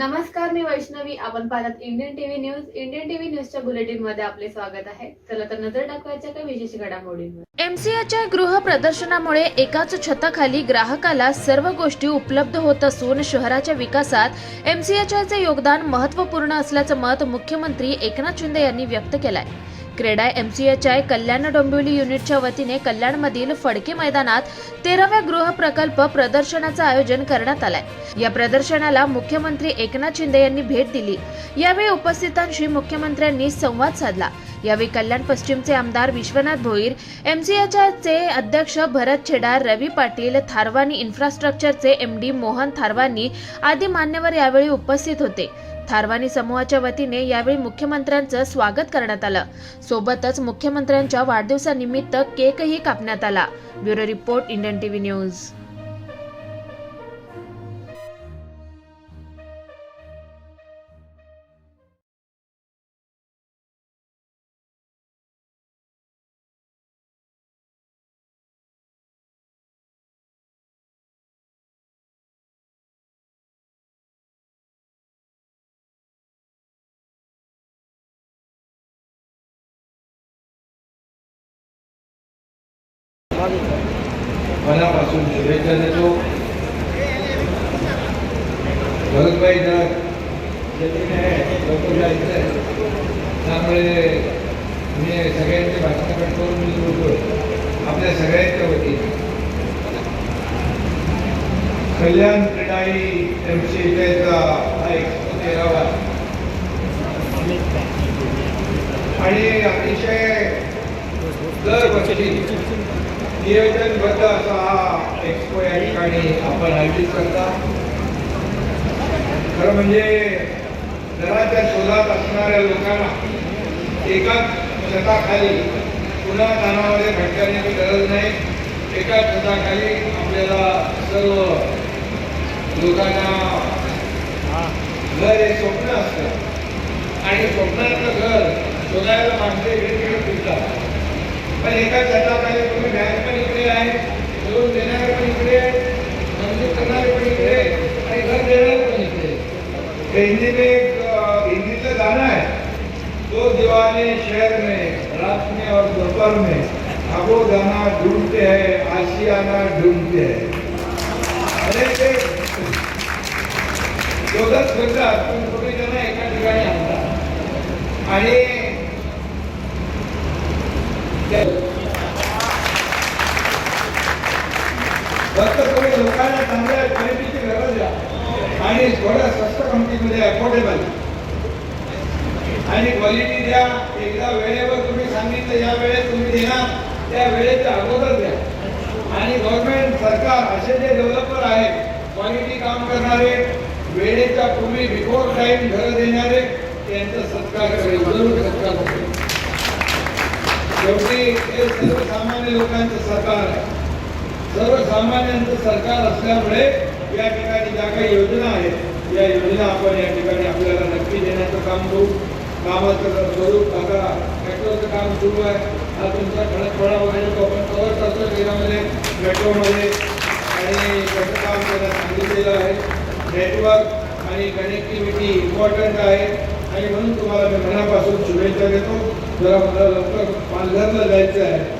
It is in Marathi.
नमस्कार मी वैष्णवी. आपण पाहतात Indian TV news Indian TV न्यूजच्या बुलेटिनमध्ये आपले स्वागत आहे. चला तर नजर टाकवायच्या काही विशेष घडामोडींवर. एमसीआयच्या गृह प्रदर्शनामुळे एकाच छताखाली ग्राहकाला सर्व गोष्टी उपलब्ध होत असून शहराच्या विकासात एमसीएचआयचे योगदान महत्त्वपूर्ण असल्याचं मत मुख्यमंत्री एकनाथ शिंदे यांनी व्यक्त केलंय. क्रेडा एमसीएचआय कल्याण डोंबिवली युनिटच्या वतीने कल्याणमधील फडके मैदानात तेराव्या गृह प्रकल्प प्रदर्शनाचं आयोजन करण्यात आलंय. या प्रदर्शनाला मुख्यमंत्री एकनाथ शिंदे यांनी भेट दिली. यावेळी उपस्थितांशी मुख्यमंत्र्यांनी संवाद साधला. यावेळी कल्याण पश्चिमचे आमदार विश्वनाथ भोईर एमसीएचचे अध्यक्ष भरत छेडार रवी पाटील थारवानी इन्फ्रास्ट्रक्चरचे एम डी मोहन थारवानी आदी मान्यवर यावेळी उपस्थित होते. थारवानी समूहाच्या वतीने यावेळी मुख्यमंत्र्यांचं स्वागत करण्यात आलं. सोबतच मुख्यमंत्र्यांच्या वाढदिवसानिमित्त केकही कापण्यात आला. Bureau report Indian TV news. मनापासून शुभेच्छा देतो. भरतभाई जरा त्यामुळे मी सगळ्यांचे भाषणाकडे करून मी बोलतो. आपल्या सगळ्यांच्या वतीने. कल्याण क्रीडाई एम सी इथेचा हा एक्सपो तेरावा आणि अतिशय दरवर्षी नियोजनबद्ध असा हा एक्सपो या ठिकाणी आपण आयोजित करता. खरं म्हणजे घराच्या शोधात असणाऱ्या लोकांना एकाच छताखाली पुन्हा कानामध्ये भटकण्याची गरज नाही. एकाच छताखाली आपल्याला सर्व लोकांना घर हे स्वप्न असतं. आणि स्वप्नातलं घर शोधायला माणसे वेगवेगळे फिरतात. पण एका छताखाली हिंदी में एक हिंदी हिंदीचं गाना है दो दीवाने शहर में रात में और दोपहर में अबो गाना ढूंढते हैं आशियाना ढूंढते हैं। अरे ते शोधत फिरतात पण तुम्ही त्यांना एका ठिकाणी आणता आणि फक्त तुम्ही लोकांना चांगल्या क्वालिटीची गरज द्या आणि थोड्या स्वस्त किमतीमध्ये अफोर्डेबल आणि क्वालिटी द्या एकदा वेळेवर तुम्ही सांगितलं या वेळेत तुम्ही देणार त्या वेळेच्या अगोदर द्या. आणि गव्हर्नमेंट सरकार असे जे डेव्हलपर आहेत क्वालिटी काम करणारे वेळेच्या पूर्वी बिफोर टाईम घर देणारे त्यांचा सत्कार करेल. जरूर सत्कार करेल. शेवटी हे सर्वसामान्य लोकांचं सरकार आहे. सर्वसामान्यांचं सरकार असल्यामुळे या ठिकाणी ज्या काही योजना आहेत या योजना आपण या ठिकाणी आपल्याला नक्की देण्याचं काम करू. कामाचं स्वरूप आता मेट्रोचं काम सुरू आहे. हा तुमचा खडकपणा वगैरे तो आपण कव्हर करतो शहरामध्ये मेट्रोमध्ये. आणि त्याचं काम त्याला सांगितलेलं आहे. नेटवर्क आणि कनेक्टिव्हिटी इम्पॉर्टंट आहे. आणि म्हणून तुम्हाला मी मनापासून शुभेच्छा देतो. जरा मला लवकर पालघरला जायचं आहे.